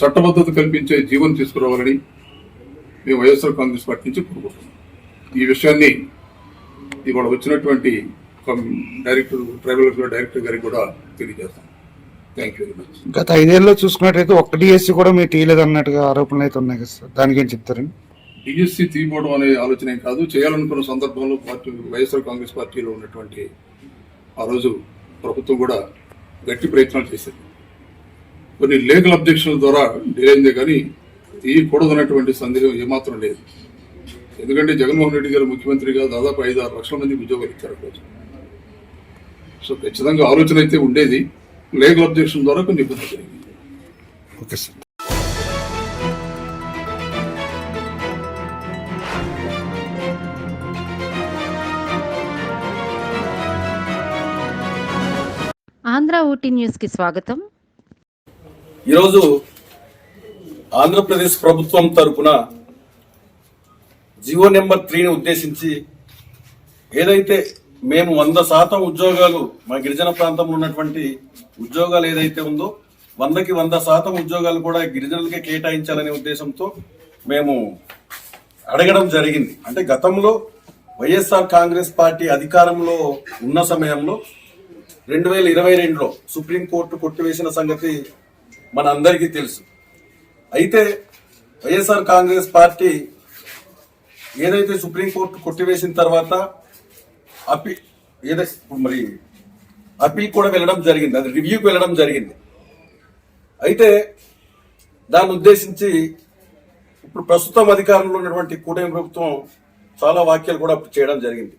చట్టబద్ధత కల్పించే జీవనం తీసుకురావాలని మేము వైఎస్ఆర్ కాంగ్రెస్ పార్టీ నుంచి కోరుకుంటున్నాం. ఈ విషయాన్ని ఇవాళ వచ్చినటువంటి డైరెక్టర్ ట్రైబల్ డైరెక్టర్ గారికి కూడా తెలియజేస్తాం. థ్యాంక్ యూ వెరీ మచ్ గత ఐదేళ్ళలో చూసుకున్నట్టయితే ఒక్క డిఎస్సి కూడా మీరు తీయలేదు అన్నట్టుగా ఆరోపణలు అయితే ఉన్నాయి కదా సార్. దానికి ఏం చెప్తారండి? డిఎస్సి తీయబోవడం అనే ఆలోచన ఏం కాదు. చేయాలనుకున్న సందర్భంలో పార్టీ వైఎస్ఆర్ కాంగ్రెస్ పార్టీలో ఉన్నటువంటి ఆ రోజు ప్రభుత్వం కూడా గట్టి ప్రయత్నాలు చేసింది. కొన్ని లీగల్ అబ్జెక్షన్ల ద్వారా డిలే అయిందే కానీ తీయకూడదన్నటువంటి సందేహం ఏమాత్రం లేదు. ఎందుకంటే జగన్మోహన్ రెడ్డి గారు ముఖ్యమంత్రిగా దాదాపు ఐదు ఆరు లక్షల మందికి ఉద్యోగాలు ఇచ్చారు రోజు. సో ఖచ్చితంగా ఆలోచన అయితే ఉండేది. లీగల్ అబ్జెక్షన్ ద్వారా కొన్ని ఇబ్బంది జరిగింది ఓకే సార్. ఆంధ్ర ఊటీ న్యూస్కి స్వాగతం. ఈరోజు ఆంధ్రప్రదేశ్ ప్రభుత్వం తరఫున జియో నెంబర్ త్రీని ఉద్దేశించి ఏదైతే మేము వంద శాతం ఉద్యోగాలు మా గిరిజన ప్రాంతంలో ఉన్నటువంటి ఉద్యోగాలు ఏదైతే ఉందో వందకి వంద శాతం ఉద్యోగాలు కూడా గిరిజనులకే కేటాయించాలనే ఉద్దేశంతో మేము అడగడం జరిగింది. అంటే గతంలో వైఎస్ఆర్ కాంగ్రెస్ పార్టీ అధికారంలో ఉన్న సమయంలో రెండు వేల ఇరవై రెండులో సుప్రీంకోర్టు కొట్టివేసిన సంగతి మన అందరికీ తెలుసు. అయితే వైఎస్ఆర్ కాంగ్రెస్ పార్టీ ఏదైతే సుప్రీంకోర్టు కొట్టివేసిన తర్వాత అపీ ఏదైతే ఇప్పుడు మరి అపీల్ కూడా వెళ్ళడం జరిగింది. అది రివ్యూకి వెళ్ళడం జరిగింది. అయితే దాన్ని ఉద్దేశించి ఇప్పుడు ప్రస్తుతం అధికారంలో ఉన్నటువంటి కూటమి ప్రభుత్వం చాలా వాక్యాలు కూడా చేయడం జరిగింది.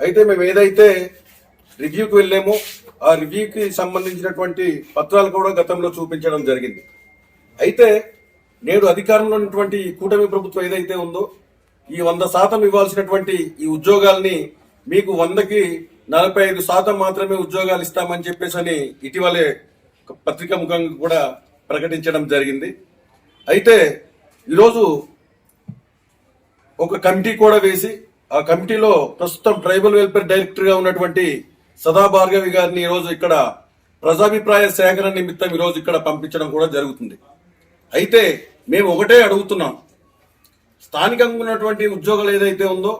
అయితే మేము ఏదైతే రివ్యూకి వెళ్ళామో ఆ రివ్యూకి సంబంధించినటువంటి పత్రాలు కూడా గతంలో చూపించడం జరిగింది. అయితే నేడు అధికారంలో ఉన్నటువంటి కూటమి ప్రభుత్వం ఏదైతే ఉందో ఈ వంద శాతం ఇవ్వాల్సినటువంటి ఈ ఉద్యోగాల్ని మీకు వందకి నలభై ఐదు శాతం మాత్రమే ఉద్యోగాలు ఇస్తామని చెప్పేసి అని ఇటీవలే ఒక పత్రికా ముఖంగా కూడా ప్రకటించడం జరిగింది. అయితే ఈరోజు ఒక కమిటీ కూడా వేసి ఆ కమిటీలో ప్రస్తుతం ట్రైబల్ వెల్ఫేర్ డైరెక్టర్గా ఉన్నటువంటి సదా భార్గవి గారిని ఈ రోజు ఇక్కడ ప్రజాభిప్రాయ సేకరణ నిమిత్తం ఈ రోజు ఇక్కడ పంపించడం కూడా జరుగుతుంది. అయితే మేము ఒకటే అడుగుతున్నాం. స్థానికంగా ఉన్నటువంటి ఉద్యోగాలు ఏదైతే ఉందో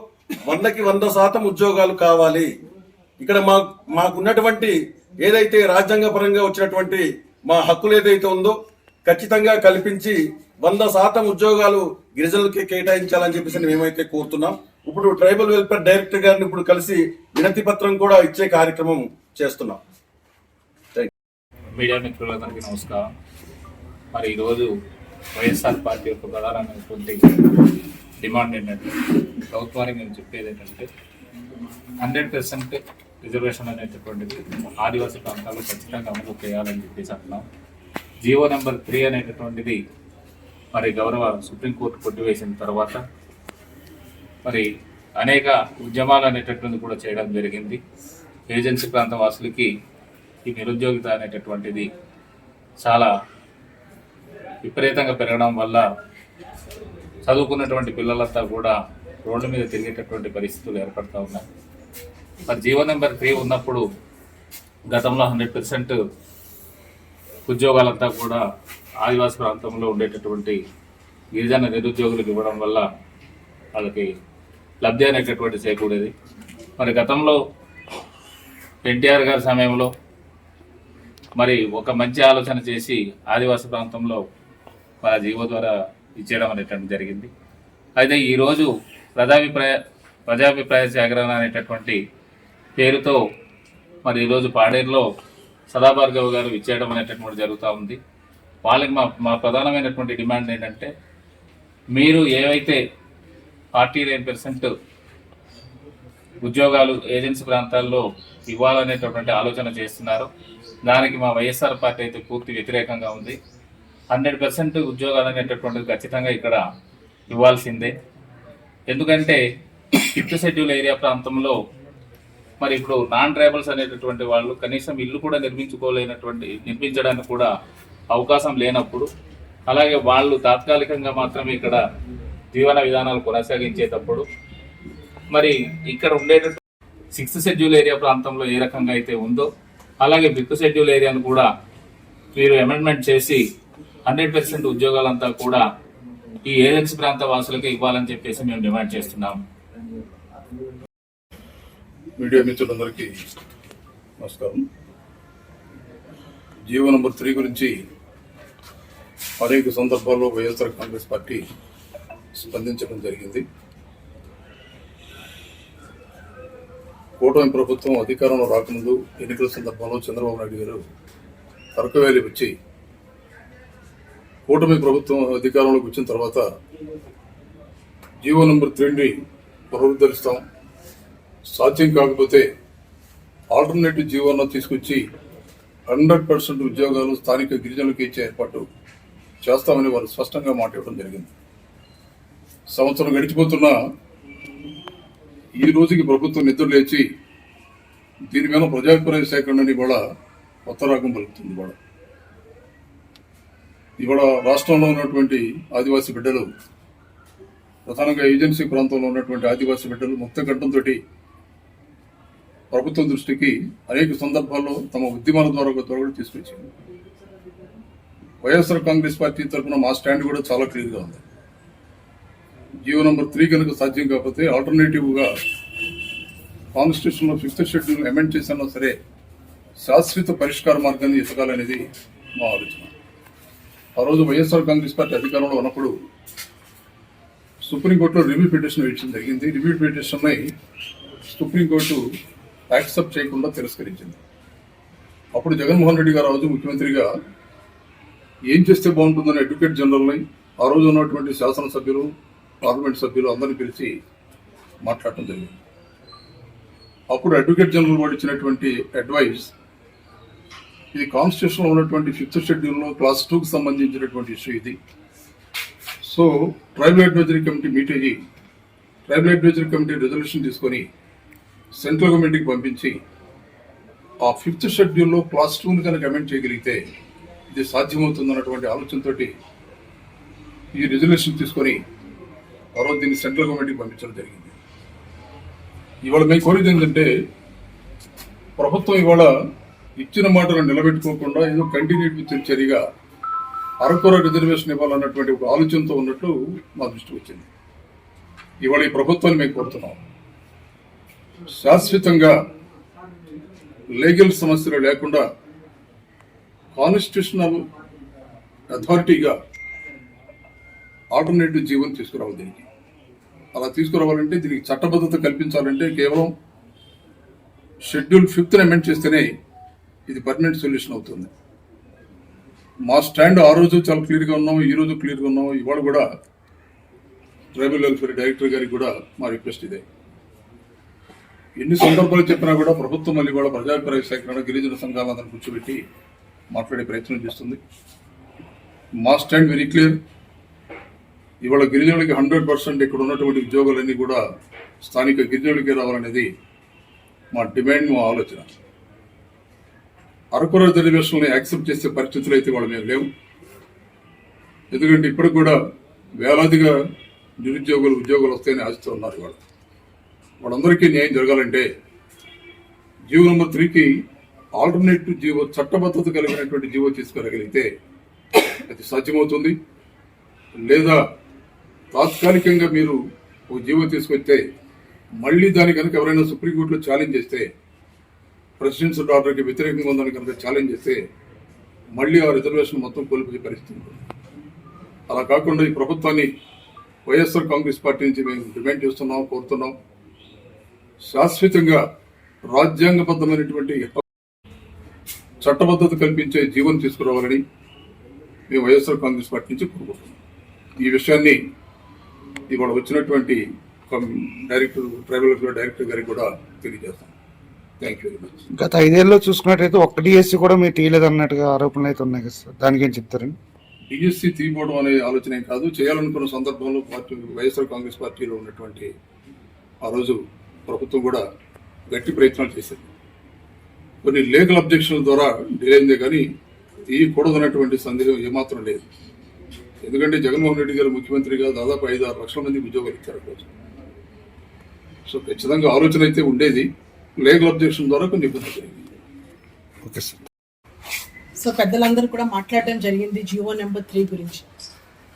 వందకి వంద శాతం ఉద్యోగాలు కావాలి. ఇక్కడ మా మాకున్నటువంటి ఏదైతే రాజ్యాంగ పరంగా వచ్చినటువంటి మా హక్కులు ఏదైతే ఉందో ఖచ్చితంగా కల్పించి వంద శాతం ఉద్యోగాలు గిరిజనులకి కేటాయించాలని చెప్పేసి మేమైతే కోరుతున్నాం. ఇప్పుడు ట్రైబల్ వెల్ఫేర్ డైరెక్టర్ గారిని ఇప్పుడు కలిసి వినతి పత్రం కూడా ఇచ్చే కార్యక్రమం చేస్తున్నాం. మీడియా మిత్రులందరికీ నమస్కారం. మరి ఈరోజు వైఎస్ఆర్ పార్టీ యొక్క ప్రధానమైనటువంటి డిమాండ్ ఏంటంటే ప్రభుత్వానికి నేను చెప్పేది ఏంటంటే హండ్రెడ్ పర్సెంట్ రిజర్వేషన్ అనేటటువంటిది ఆదివాసీ ప్రాంతాల్లో ఖచ్చితంగా అమలు చేయాలని చెప్పేసి అంటున్నాం. జియో నెంబర్ త్రీ అనేటటువంటిది మరి గౌరవ సుప్రీంకోర్టు కొట్టివేసిన తర్వాత మరి అనేక ఉద్యమాలు అనేటటువంటిది కూడా చేయడం జరిగింది. ఏజెన్సీ ప్రాంత వాసులకి ఈ నిరుద్యోగిత అనేటటువంటిది చాలా విపరీతంగా పెరగడం వల్ల చదువుకున్నటువంటి పిల్లలంతా కూడా రోడ్డు మీద తిరిగేటటువంటి పరిస్థితులు ఏర్పడుతూ ఉన్నాయి. మరి జీవో నెంబర్ త్రీ ఉన్నప్పుడు గతంలో హండ్రెడ్ పర్సెంట్ ఉద్యోగాలంతా కూడా ఆదివాసీ ప్రాంతంలో ఉండేటటువంటి గిరిజన నిరుద్యోగులకు ఇవ్వడం వల్ల వాళ్ళకి లబ్ధి అనేటటువంటి చేకూడేది మరి గతంలో ఎన్టీఆర్ గారి సమయంలో మరి ఒక మంచి ఆలోచన చేసి ఆదివాసీ ప్రాంతంలో మన జీవో ద్వారా ఇచ్చేయడం అనేటువంటి జరిగింది. అయితే ఈరోజు ప్రజాభిప్రాయ ప్రజాభిప్రాయ జాగరణ అనేటటువంటి పేరుతో మరి ఈరోజు పాడేరులో సదాభార్గవ్ గారు ఇచ్చేయడం అనేటటువంటి జరుగుతూ ఉంది. వాళ్ళకి మా మా ప్రధానమైనటువంటి డిమాండ్ ఏంటంటే మీరు ఏవైతే ఫార్టీ నైన్ పర్సెంట్ ఉద్యోగాలు ఏజెన్సీ ప్రాంతాల్లో ఇవ్వాలనేటటువంటి ఆలోచన చేస్తున్నారు. దానికి మా వైఎస్ఆర్ పార్టీ అయితే పూర్తి వ్యతిరేకంగా ఉంది. హండ్రెడ్ పర్సెంట్ ఉద్యోగాలు అనేటటువంటిది ఖచ్చితంగా ఇక్కడ ఇవ్వాల్సిందే. ఎందుకంటే ఫిఫ్త్ షెడ్యూల్ ఏరియా ప్రాంతంలో మరి ఇప్పుడు నాన్ ట్రైబల్స్ అనేటటువంటి వాళ్ళు కనీసం ఇల్లు కూడా నిర్మించుకోలేనటువంటి నిర్మించడానికి కూడా అవకాశం లేనప్పుడు అలాగే వాళ్ళు తాత్కాలికంగా మాత్రమే ఇక్కడ జీవన విధానాలు కొనసాగించేటప్పుడు మరి ఇక్కడ ఉండేటటువంటి సిక్స్త్ షెడ్యూల్ ఏరియా ప్రాంతంలో ఏ రకంగా అయితే ఉందో అలాగే ఫిఫ్త్ షెడ్యూల్ ఏరియాను కూడా మీరు అమెండ్మెంట్ చేసి హండ్రెడ్ పర్సెంట్ ఉద్యోగాలంతా కూడా ఈ ఏజెన్సీ ప్రాంత వాసులకే ఇవ్వాలని చెప్పేసి మేము డిమాండ్ చేస్తున్నాం మీడియా మిత్రులందరికీ నమస్కారం. జీవో నంబర్ త్రీ గురించి అనేక సందర్భాల్లో వైఎస్ఆర్ కాంగ్రెస్ పార్టీ స్పందించడం జరిగింది. కూటమి ప్రభుత్వం అధికారంలో రాకముందు ఎన్నికల సందర్భంలో చంద్రబాబు నాయుడు గారు తరకవేలి వచ్చి కూటమి ప్రభుత్వం అధికారంలోకి వచ్చిన తర్వాత జీవో నెంబర్ త్రీని పునరుద్ధరిస్తాం. సాధ్యం కాకపోతే ఆల్టర్నేటివ్ జీవోను తీసుకొచ్చి హండ్రెడ్ పర్సెంట్ ఉద్యోగాలు స్థానిక గిరిజనులకు ఇచ్చే ఏర్పాటు చేస్తామని వారు స్పష్టంగా మాట్లాడడం జరిగింది. సంవత్సరం గడిచిపోతున్నా ఈ రోజుకి ప్రభుత్వం నిద్ర లేచి దీని మీద ప్రజాభిప్రాయ సేకరణని కూడా కొత్త రాగం పలుకుతుంది ఇవాళ. ఇవాళ రాష్ట్రంలో ఉన్నటువంటి ఆదివాసీ బిడ్డలు ప్రధానంగా ఏజెన్సీ ప్రాంతంలో ఉన్నటువంటి ఆదివాసీ బిడ్డలు ముక్త గడ్డంతో ప్రభుత్వం దృష్టికి అనేక సందర్భాల్లో తమ ఉద్యమాల ద్వారా ద్వారా తీసుకొచ్చింది వైఎస్ఆర్ కాంగ్రెస్ పార్టీ తరఫున మా స్టాండ్ కూడా చాలా క్లియర్గా ఉంది. జీవో నంబర్ త్రీ కనుక సాధ్యం కాకపోతే ఆల్టర్నేటివ్గా కాన్స్టిట్యూషన్లో ఫిఫ్త్ షెడ్యూల్ అమెండ్ చేసినా సరే శాశ్వత పరిష్కార మార్గాన్ని ఎతకాలనేది మా ఆలోచన. ఆ రోజు వైఎస్ఆర్ కాంగ్రెస్ పార్టీ అధికారంలో ఉన్నప్పుడు సుప్రీంకోర్టులో రివ్యూ పిటిషన్ వేయడం జరిగింది. రివ్యూ పిటిషన్ని సుప్రీంకోర్టు యాక్సెప్ట్ చేయకుండా తిరస్కరించింది. అప్పుడు జగన్మోహన్ రెడ్డి గారు ఆ రోజు ముఖ్యమంత్రిగా ఏం చేస్తే బాగుంటుందని అడ్వకేట్ జనరల్ని ఆ రోజు ఉన్నటువంటి శాసనసభ్యులు పార్లమెంట్ సభ్యులు అందరిని పిలిచి మాట్లాడటం జరిగింది. అప్పుడు అడ్వకేట్ జనరల్ వాళ్ళు ఇచ్చినటువంటి అడ్వైస్ ఇది కాన్స్టిట్యూషన్లో ఉన్నటువంటి ఫిఫ్త్ షెడ్యూల్లో క్లాస్ టూకి సంబంధించినటువంటి ఇష్యూ ఇది. So tribal advisory committee meet అయ్యి ట్రైబల్ అడ్వైజరీ కమిటీ రెజల్యూషన్ తీసుకొని సెంట్రల్ గవర్నమెంట్కి పంపించి ఆ ఫిఫ్త్ షెడ్యూల్లో క్లాస్ టూని కనుక అమెండ్ చేయగలిగితే ఇది సాధ్యమవుతుంది అన్నటువంటి ఆలోచనతోటి ఈ రెజల్యూషన్ తీసుకొని తర్వాత దీన్ని సెంట్రల్ గవర్నమెంట్కి పంపించడం జరిగింది. ఇవాళ మేము కోరేది ఏంటంటే ప్రభుత్వం ఇవాళ ఇచ్చిన మాటను నిలబెట్టుకోకుండా ఏదో కంటిన్యూటీ చర్యగా అరకొర రిజర్వేషన్ ఇవ్వాలన్నటువంటి ఒక ఆలోచనతో ఉన్నట్లు మా దృష్టికి వచ్చింది. ఇవాళ ఈ ప్రభుత్వాన్ని మేము కోరుతున్నాం. శాశ్వతంగా లీగల్ సమస్యలు లేకుండా కాన్స్టిట్యూషనల్ అథారిటీగా ఆల్టర్నేటివ్ జీవన్ తీసుకురావాలి దీనికి. అలా తీసుకురావాలంటే దీనికి చట్టబద్ధత కల్పించాలంటే కేవలం షెడ్యూల్ ఫిఫ్త్ అమెండ్ చేస్తేనే ఇది పర్మనెంట్ సొల్యూషన్ అవుతుంది. మా స్టాండ్ ఆ రోజు చాలా క్లియర్గా ఉన్నాం ఈ రోజు క్లియర్గా ఉన్నాం ఇవాళ కూడా ట్రైబల్ వెల్ఫేర్ డైరెక్టర్ గారికి కూడా మా రిక్వెస్ట్ ఇదే. ఎన్ని సందర్భాలు చెప్పినా కూడా ప్రభుత్వం మళ్ళీ కూడా ప్రజాభిప్రాయ సేకరణ గిరిజన సంఘాలందరినీ కూర్చోబెట్టి మాట్లాడే ప్రయత్నం చేస్తుంది. మా స్టాండ్ వెరీ క్లియర్. ఇవాళ గిరిజనులకి హండ్రెడ్ పర్సెంట్ ఇక్కడ ఉన్నటువంటి ఉద్యోగాలన్నీ కూడా స్థానిక గిరిజనులకే రావాలనేది మా డిమాండ్ మా ఆలోచన. అరకు రిజర్వేషన్లు యాక్సెప్ట్ చేసే పరిస్థితులు అయితే వాళ్ళ మేము లేవు. ఎందుకంటే ఇప్పటికి కూడా వేలాదిగా నిరుద్యోగులు ఉద్యోగాలు వస్తాయని ఆశిస్తూ ఉన్నారు వాళ్ళు వాళ్ళందరికీ న్యాయం జరగాలంటే జీవో నెంబర్ త్రీకి ఆల్టర్నేటివ్ జీవో చట్టబద్ధత కలిగినటువంటి జీవో తీసుకురాగలిగితే అది సాధ్యమవుతుంది. లేదా తాత్కాలికంగా మీరు ఒక జీవో తీసుకొస్తే మళ్ళీ దాని కనుక ఎవరైనా సుప్రీంకోర్టులో ఛాలెంజ్ చేస్తే ప్రెసిడెన్షియల్ ఆర్డర్కి వ్యతిరేకంగా ఉందని కనుక ఛాలెంజ్ చేస్తే మళ్ళీ ఆ రిజర్వేషన్ మొత్తం కోల్పోయే పరిస్థితి అలా కాకుండా ఈ ప్రభుత్వాన్ని వైఎస్ఆర్ కాంగ్రెస్ పార్టీ నుంచి మేము డిమాండ్ చేస్తున్నాం కోరుతున్నాం. శాశ్వతంగా రాజ్యాంగబద్ధమైనటువంటి చట్టబద్ధత కల్పించే జీవనం తీసుకురావాలని మేము వైఎస్ఆర్ కాంగ్రెస్ పార్టీ నుంచి కోరుకుంటున్నాం. ఈ విషయాన్ని ఇవాళ వచ్చినటువంటి డైరెక్టర్ ట్రైబల్ డైరెక్టర్ గారికి కూడా తెలియజేస్తాం. థ్యాంక్ యూ వెరీ మచ్ గత ఐదేళ్ళలో చూసుకున్నట్టయితే ఒక్క డిఎస్సి కూడా మీరు తీయలేదు అన్నట్టుగా ఆరోపణలు అయితే ఉన్నాయి కదా సార్. దానికి ఏం చెప్తారండి డిఎస్సి తీయబోవడం అనే ఆలోచన ఏం కాదు. చేయాలనుకున్న సందర్భంలో పార్టీ వైఎస్ఆర్ కాంగ్రెస్ పార్టీలో ఉన్నటువంటి ఆ రోజు ప్రభుత్వం కూడా గట్టి ప్రయత్నాలు చేసింది. కొన్ని లీగల్ అబ్జెక్షన్ ద్వారా డిలే అయిందే కానీ తీయకూడదన్నటువంటి సందేహం ఏమాత్రం లేదు. ఎందుకంటే జగన్మోహన్ రెడ్డి గారు ముఖ్యమంత్రిగా దాదాపు ఐదు ఆరు లక్షల మందికి ఉద్యోగాలు ఇచ్చారు రోజు సో ఖచ్చితంగా ఆలోచన అయితే ఉండేది. లీగల్ అబ్జెక్షన్ ద్వారా కొన్ని ఇబ్బంది జరిగింది ఓకే సార్. సో పెద్దలందరూ కూడా మాట్లాడడం జరిగింది జియో నెంబర్ త్రీ గురించి.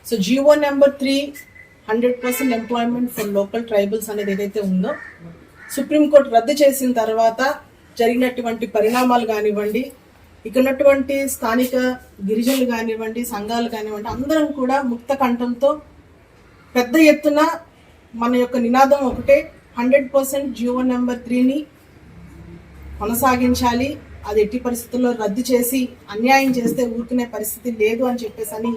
So GO number three hundred percent employment for local tribals అనేది ఏదైతే ఉందో సుప్రీంకోర్టు రద్దు చేసిన తర్వాత జరిగినటువంటి పరిణామాలు కానివ్వండి ఇక్కడ ఉన్నటువంటి స్థానిక గిరిజనులు కానివ్వండి సంఘాలు కానివ్వండి అందరం కూడా ముక్త కంఠంతో పెద్ద ఎత్తున మన యొక్క నినాదం ఒకటే హండ్రెడ్ పర్సెంట్ జియో నెంబర్ త్రీని కొనసాగించాలి అది ఎట్టి పరిస్థితుల్లో రద్దు చేసి అన్యాయం చేస్తే ఊరుకునే పరిస్థితి లేదు అని చెప్పేసి అని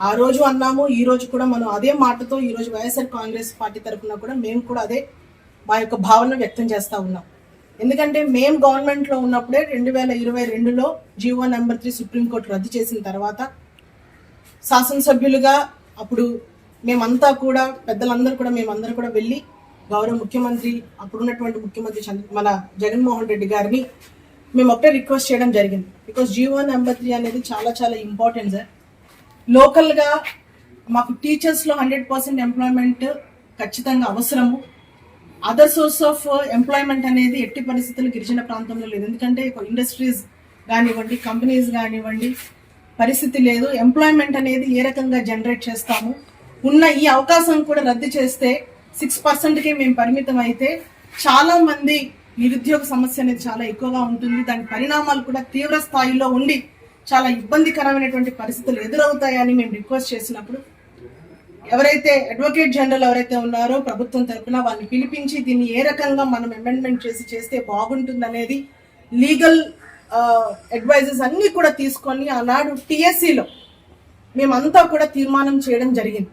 ఆ రోజు అన్నాము ఈ రోజు కూడా మనం అదే మాటతో ఈరోజు వైఎస్ఆర్ కాంగ్రెస్ పార్టీ తరఫున కూడా మేము కూడా అదే మా యొక్క భావన వ్యక్తం చేస్తూ ఉన్నాం. ఎందుకంటే మేము గవర్నమెంట్లో ఉన్నప్పుడే రెండు వేల ఇరవై రెండులో జీవో నెంబర్ త్రీ సుప్రీంకోర్టు రద్దు చేసిన తర్వాత శాసనసభ్యులుగా అప్పుడు మేమంతా కూడా పెద్దలందరూ కూడా మేమందరూ కూడా వెళ్ళి గౌరవ ముఖ్యమంత్రి అప్పుడున్నటువంటి ముఖ్యమంత్రి చంద్ర మన జగన్మోహన్ రెడ్డి గారిని మేము ఒకటే రిక్వెస్ట్ చేయడం జరిగింది. బికాస్ జీవో నెంబర్ త్రీ అనేది చాలా చాలా ఇంపార్టెంట్ సార్ లోకల్గా మాకు టీచర్స్లో హండ్రెడ్ పర్సెంట్ ఎంప్లాయ్మెంట్ ఖచ్చితంగా అవసరము. అదర్ సోర్స్ ఆఫ్ ఎంప్లాయ్మెంట్ అనేది ఎట్టి పరిస్థితులు గిరిజన ప్రాంతంలో లేదు. ఎందుకంటే ఇండస్ట్రీస్ కానివ్వండి కంపెనీస్ కానివ్వండి పరిస్థితి లేదు. ఎంప్లాయ్మెంట్ అనేది ఏ రకంగా జనరేట్ చేస్తాము? ఉన్న ఈ అవకాశం కూడా రద్దు చేస్తే సిక్స్ పర్సెంట్కే మేము పరిమితం అయితే చాలా మంది నిరుద్యోగ సమస్య అనేది చాలా ఎక్కువగా ఉంటుంది. దాని పరిణామాలు కూడా తీవ్ర స్థాయిలో ఉండి చాలా ఇబ్బందికరమైనటువంటి పరిస్థితులు ఎదురవుతాయని మేము రిక్వెస్ట్ చేసినప్పుడు ఎవరైతే అడ్వకేట్ జనరల్ ఎవరైతే ఉన్నారో ప్రభుత్వం తరపున వాళ్ళని పిలిపించి దీన్ని ఏ రకంగా మనం అమెండ్మెంట్ చేసి చేస్తే బాగుంటుంది అనేది లీగల్ అడ్వైజెస్ అన్ని కూడా తీసుకొని ఆనాడు టిఎస్సిలో మేమంతా కూడా తీర్మానం చేయడం జరిగింది.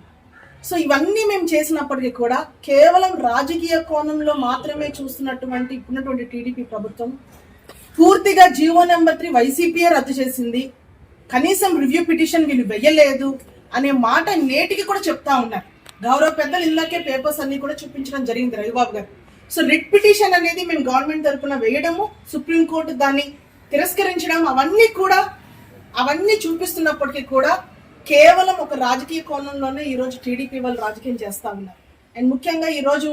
సో ఇవన్నీ మేము చేసినప్పటికీ కూడా కేవలం రాజకీయ కోణంలో మాత్రమే చూస్తున్నటువంటి ఇప్పుడున్నటువంటి టీడీపీ ప్రభుత్వం పూర్తిగా జీవో నెంబర్ త్రీ వైసీపీఏ రద్దు చేసింది. కనీసం రివ్యూ పిటిషన్ వీళ్ళు వెయ్యలేదు. అనే మాట నేటికి కూడా చెప్తా ఉన్నారు గౌరవ పెద్దలు ఇందాకే పేపర్స్ అన్ని కూడా చూపించడం జరిగింది రవిబాబు గారు. సో రిట్ పిటిషన్ అనేది మేము గవర్నమెంట్ తరఫున వేయడము సుప్రీంకోర్టు దాన్ని తిరస్కరించడం అవన్నీ కూడా అవన్నీ చూపిస్తున్నప్పటికీ కూడా కేవలం ఒక రాజకీయ కోణంలోనే ఈరోజు టీడీపీ వాళ్ళు రాజకీయం చేస్తూ ఉన్నారు. అండ్ ముఖ్యంగా ఈరోజు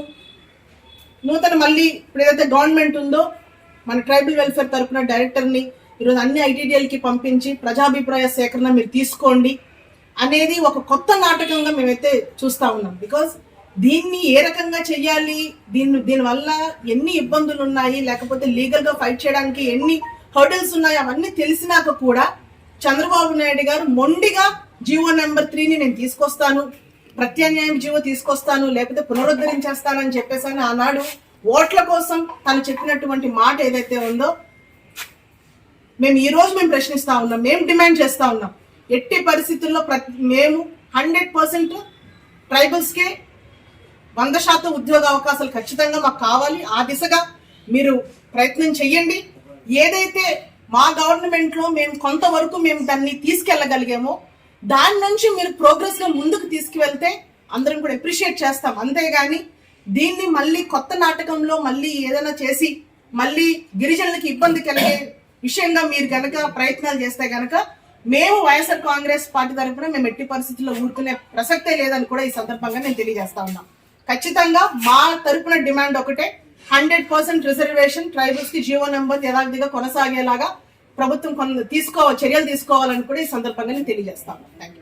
నూతన మళ్ళీ ఇప్పుడు ఏదైతే గవర్నమెంట్ ఉందో మన ట్రైబల్ వెల్ఫేర్ తరఫున డైరెక్టర్ని ఈరోజు అన్ని ఐటీడీఎల్కి పంపించి ప్రజాభిప్రాయ సేకరణ మీరు తీసుకోండి. అనేది ఒక కొత్త నాటకంగా మేమైతే చూస్తా ఉన్నాం. బికాజ్ దీన్ని ఏ రకంగా చెయ్యాలి? దీన్ని దీనివల్ల ఎన్ని ఇబ్బందులు ఉన్నాయి? లేకపోతే లీగల్గా ఫైట్ చేయడానికి ఎన్ని హర్డల్స్ ఉన్నాయి? అవన్నీ తెలిసినాక కూడా చంద్రబాబు నాయుడు గారు మొండిగా జీవో నెంబర్ త్రీని నేను తీసుకొస్తాను ప్రత్యామ్నాయం జీవో తీసుకొస్తాను లేకపోతే పునరుద్ధరించేస్తానని చెప్పేసి ఆనాడు ఓట్ల కోసం తను చెప్పినటువంటి మాట ఏదైతే ఉందో మేము ఈ రోజు మేము ప్రశ్నిస్తా ఉన్నాం మేము డిమాండ్ చేస్తా ఉన్నాం. ఎట్టి పరిస్థితుల్లో ప్రతి మేము హండ్రెడ్ పర్సెంట్ ట్రైబల్స్కే వంద శాతం ఉద్యోగ అవకాశాలు ఖచ్చితంగా మాకు కావాలి. ఆ దిశగా మీరు ప్రయత్నం చెయ్యండి. ఏదైతే మా గవర్నమెంట్లో మేము కొంతవరకు మేము దాన్ని తీసుకెళ్ళగలిగామో దాని నుంచి మీరు ప్రోగ్రెస్గా ముందుకు తీసుకువెళ్తే అందరం కూడా అప్రిషియేట్ చేస్తాం. అంతేగాని దీన్ని మళ్ళీ కొత్త నాటకంలో మళ్ళీ ఏదైనా చేసి మళ్ళీ గిరిజనులకి ఇబ్బంది కలిగే విషయంగా మీరు గనక ప్రయత్నాలు చేస్తే గనక మేము వైఎస్ఆర్ కాంగ్రెస్ పార్టీ తరఫున మేము ఎట్టి పరిస్థితుల్లో ఊరుకునే ప్రసక్తే లేదని కూడా ఈ సందర్భంగా నేను తెలియజేస్తా ఉన్నాం. ఖచ్చితంగా మా తరపున డిమాండ్ ఒకటే. హండ్రెడ్ పర్సెంట్ రిజర్వేషన్ ట్రైబల్స్కి జీవో నెంబర్ యథావిధిగా కొనసాగేలాగా ప్రభుత్వం కొన్ని తీసుకో చర్యలు తీసుకోవాలని కూడా ఈ సందర్భంగా నేను తెలియజేస్తాను థ్యాంక్ యూ